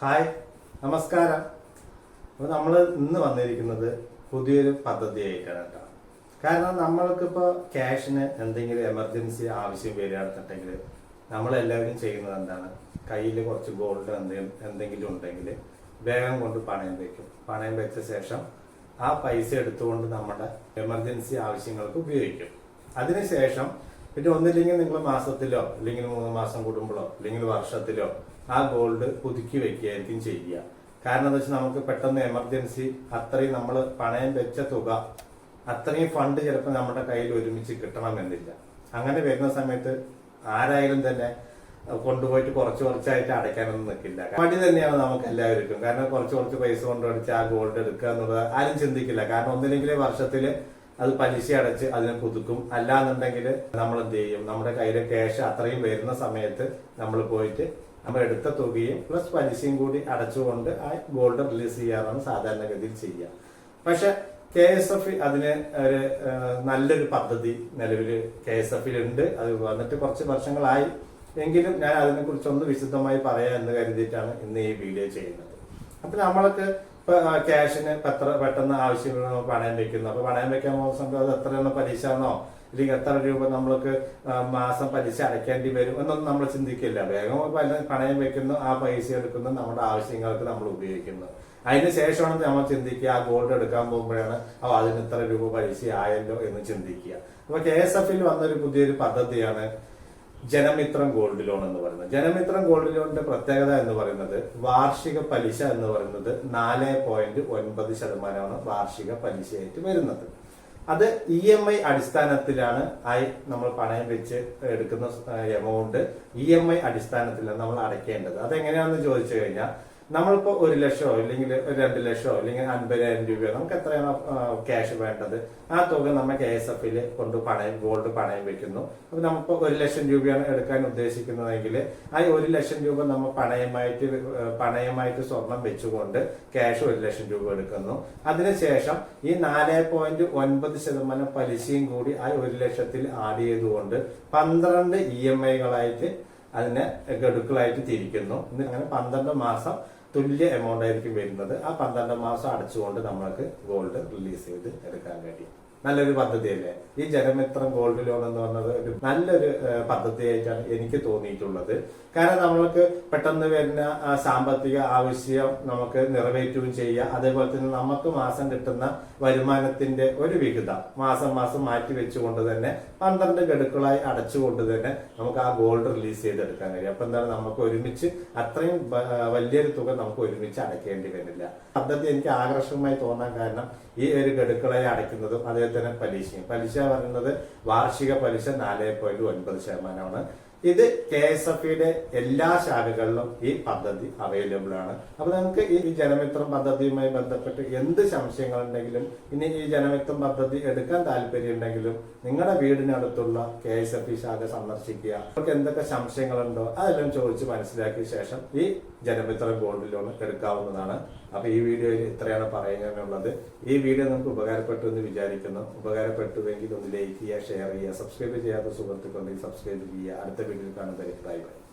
Hi നമസ്കാരം. അപ്പോൾ നമ്മൾ ഇന്ന് വന്നിരിക്കുന്നത് പുതിയൊരു പദ്ധതി ആയിട്ടാണ് കേട്ടോ. കാരണം നമ്മൾക്കിപ്പോൾ ക്യാഷിന് എന്തെങ്കിലും എമർജൻസി ആവശ്യം വരികയാണെന്നുണ്ടെങ്കിൽ നമ്മളെല്ലാവരും ചെയ്യുന്നത് എന്താണ്? കയ്യിൽ കുറച്ച് ഗോൾഡ് എന്തെങ്കിലും എന്തെങ്കിലും ഉണ്ടെങ്കിൽ വേഗം കൊണ്ട് പണയം വയ്ക്കും പണയം വെച്ച ശേഷം ആ പൈസ എടുത്തുകൊണ്ട് നമ്മുടെ എമർജൻസി ആവശ്യങ്ങൾക്ക് ഉപയോഗിക്കും. അതിനുശേഷം പിന്നെ ഒന്നില്ലെങ്കിൽ നിങ്ങൾ മാസത്തിലോ അല്ലെങ്കിൽ മൂന്ന് മാസം കൂടുമ്പോഴോ അല്ലെങ്കിൽ വർഷത്തിലോ ആ ഗോൾഡ് പുതുക്കി വെക്കുകയായിരിക്കും ചെയ്യുക. കാരണം എന്താ വെച്ചാൽ നമുക്ക് പെട്ടെന്ന് എമർജൻസി അത്രയും നമ്മൾ പണയം വെച്ച തുക അത്രയും ഫണ്ട് ചിലപ്പോൾ നമ്മുടെ കയ്യിൽ ഒരുമിച്ച് കിട്ടണമെന്നില്ല. അങ്ങനെ വരുന്ന സമയത്ത് ആരായാലും തന്നെ കൊണ്ടുപോയിട്ട് കുറച്ച് കുറച്ചായിട്ട് അടയ്ക്കാനൊന്നും നിൽക്കില്ല. മടി തന്നെയാണ് നമുക്ക് എല്ലാവർക്കും. കാരണം കുറച്ച് കുറച്ച് പൈസ കൊണ്ടുപോയിട്ട് ആ ഗോൾഡ് എടുക്കുക എന്നുള്ളത് ആരും ചിന്തിക്കില്ല. കാരണം ഒന്നില്ലെങ്കിൽ വർഷത്തിൽ അത് പലിശ അടച്ച് അതിനെ പുതുക്കും. അല്ലാന്നുണ്ടെങ്കിൽ നമ്മൾ എന്ത് ചെയ്യും നമ്മുടെ കയ്യിലെ ക്യാഷ് അത്രയും വരുന്ന സമയത്ത് നമ്മൾ പോയിട്ട് നമ്മൾ എടുത്ത തുകയും പ്ലസ് പലിശയും കൂടി അടച്ചുകൊണ്ട് ആ ഗോൾഡ് റിലീസ് ചെയ്യാറാണ് സാധാരണഗതിയിൽ ചെയ്യുക പക്ഷെ കെ എസ് എഫ് അതിന് ഒരു നല്ലൊരു പദ്ധതി നിലവിൽ കെ എസ് എഫിൽ ഉണ്ട് അത് വന്നിട്ട് കുറച്ച് വർഷങ്ങളായി. എങ്കിലും ഞാൻ അതിനെ കുറിച്ച് ഒന്ന് വിശദമായി പറയാം എന്ന് കരുതിയിട്ടാണ് ഇന്ന് ഈ വീഡിയോ ചെയ്യുന്നത്. അപ്പൊ നമ്മൾക്ക് ഇപ്പൊ ക്യാഷിന് എത്ര പെട്ടെന്ന് ആവശ്യമുള്ള പണയം വെക്കുന്നു. അപ്പൊ പണയം വെക്കാൻ പോകുന്ന സമയത്ത് അത് പലിശ ആണോ അല്ലെങ്കിൽ എത്ര രൂപ നമ്മൾക്ക് മാസം പലിശ അടയ്ക്കേണ്ടി വരും എന്നൊന്നും നമ്മൾ ചിന്തിക്കില്ല. വേഗം പണയം വെക്കുന്നു ആ പൈസ എടുക്കുന്നു നമ്മുടെ ആവശ്യങ്ങൾക്ക് നമ്മൾ ഉപയോഗിക്കുന്നു. അതിന് ശേഷമാണ് നമ്മൾ ചിന്തിക്കുക ആ ഗോൾഡ് എടുക്കാൻ പോകുമ്പോഴാണ് ഓ അതിന് ഇത്ര രൂപ പലിശ ആയല്ലോ എന്ന് ചിന്തിക്കുക. അപ്പൊ കെ എസ് എഫിൽ വന്നൊരു പുതിയൊരു പദ്ധതിയാണ് ജനമിത്രം ഗോൾഡ് ലോൺ എന്ന് പറയുന്നത്. ജനമിത്രം ഗോൾഡ് ലോണിന്റെ പ്രത്യേകത എന്ന് പറയുന്നത് വാർഷിക പലിശ എന്ന് പറയുന്നത് നാല് പോയിന്റ് ഒൻപത് ശതമാനമാണ് വാർഷിക പലിശയായിട്ട് വരുന്നത്. അത് ഇ എം ഐ അടിസ്ഥാനത്തിലാണ് ആയി നമ്മൾ പണയം വെച്ച് എടുക്കുന്ന എമൗണ്ട് ഇ എം ഐ അടിസ്ഥാനത്തിലാണ് നമ്മൾ അടയ്ക്കേണ്ടത്. അതെങ്ങനെയാണെന്ന് ചോദിച്ചു കഴിഞ്ഞാൽ നമ്മളിപ്പോ ഒരു ലക്ഷമോ അല്ലെങ്കിൽ ഒരു രണ്ട് ലക്ഷമോ അല്ലെങ്കിൽ അൻപതിനായിരം രൂപയോ നമുക്ക് എത്രയാണ് ക്യാഷ് വേണ്ടത് ആ തുക നമ്മൾ കെ എസ് എഫിൽ കൊണ്ട് പണയം ഗോൾഡ് പണയം വെക്കുന്നു. അപ്പൊ നമുക്ക് ഒരു ലക്ഷം രൂപയാണ് എടുക്കാൻ ഉദ്ദേശിക്കുന്നതെങ്കിൽ ആ ഒരു ലക്ഷം രൂപ നമ്മൾ പണയമായിട്ട് പണയമായിട്ട് സ്വർണം വെച്ചുകൊണ്ട് ക്യാഷ് ഒരു ലക്ഷം രൂപ എടുക്കുന്നു. അതിനുശേഷം ഈ നാല് പോയിന്റ് ഒൻപത് ശതമാനം പലിശയും കൂടി ആ ഒരു ലക്ഷത്തിൽ ആഡ് ചെയ്തുകൊണ്ട് പന്ത്രണ്ട് ഇ എം ഐകളായിട്ട് അതിനെ ഗഡുക്കളായിട്ട് തിരിക്കുന്നു. അങ്ങനെ പന്ത്രണ്ട് മാസം തുല്യ എമൗണ്ട് ആയിരിക്കും വരുന്നത്. ആ പന്ത്രണ്ട് മാസം അടച്ചുകൊണ്ട് നമ്മൾക്ക് ഗോൾഡ് റിലീസ് ചെയ്ത് എടുക്കാൻ കഴിയും നല്ലൊരു പദ്ധതിയല്ലേ? ഈ ജനമിത്രം ഗോൾഡ് ലോൺ എന്ന് പറഞ്ഞത് ഒരു നല്ലൊരു പദ്ധതിയായിട്ടാണ് എനിക്ക് തോന്നിയിട്ടുള്ളത്. കാരണം നമ്മൾക്ക് പെട്ടെന്ന് വരുന്ന സാമ്പത്തിക ആവശ്യം നമുക്ക് നിറവേറ്റുകയും ചെയ്യാം. അതേപോലെ തന്നെ നമുക്ക് മാസം കിട്ടുന്ന വരുമാനത്തിന്റെ ഒരു വിഹിതം മാസം മാസം മാറ്റി വെച്ചുകൊണ്ട് തന്നെ പന്ത്രണ്ട് ഗഡുക്കളായി അടച്ചുകൊണ്ട് തന്നെ നമുക്ക് ആ ഗോൾഡ് റിലീസ് ചെയ്തെടുക്കാൻ കഴിയും. അപ്പൊ എന്താണ് നമുക്ക് ഒരുമിച്ച് അത്രയും വലിയൊരു തുക നമുക്ക് ഒരുമിച്ച് അടയ്ക്കേണ്ടി വരില്ല. പദ്ധതി എനിക്ക് ആകർഷകമായി തോന്നാൻ കാരണം ഈ ഒരു ഗഡുക്കളെ അടയ്ക്കുന്നതും അതേപോലെ തന്നെ പലിശയും. പലിശ പറയുന്നത് വാർഷിക പലിശ നാല് പോയിന്റ് ഒൻപത് ശതമാനമാണ്. ഇത് കെ എസ് എഫ് ഇയുടെ എല്ലാ ശാഖകളിലും ഈ പദ്ധതി അവൈലബിൾ ആണ്. അപ്പൊ നമുക്ക് ഈ ജനമിത്രം പദ്ധതിയുമായി ബന്ധപ്പെട്ട് എന്ത് സംശയങ്ങളുണ്ടെങ്കിലും ഇനി ഈ ജനമിത്രം പദ്ധതി എടുക്കാൻ താല്പര്യം ഉണ്ടെങ്കിലും നിങ്ങളുടെ വീടിനടുത്തുള്ള കെ എസ് എഫ് ഇ ശാഖ സന്ദർശിക്കുക. നിങ്ങൾക്ക് എന്തൊക്കെ സംശയങ്ങളുണ്ടോ അതെല്ലാം ചോദിച്ച് മനസ്സിലാക്കിയ ശേഷം ഈ ജനമിത്രം ഗോൾഡ് ലോൺ എടുക്കാവുന്നതാണ്. അപ്പൊ ഈ വീഡിയോയിൽ ഇത്രയാണ് പറയാനുള്ളത്. ഈ വീഡിയോ നമുക്ക് ഉപകാരപ്പെട്ടു എന്ന് വിചാരിക്കുന്നു. ഉപകാരപ്പെട്ടുവെങ്കിൽ ഒന്ന് ലൈക്ക് ചെയ്യുക ഷെയർ ചെയ്യുക സബ്സ്ക്രൈബ് ചെയ്യാത്ത സുഹൃത്തുക്കളുണ്ടെങ്കിൽ സബ്സ്ക്രൈബ് ചെയ്യുക. അടുത്ത Gönül Kanadari Bay bay.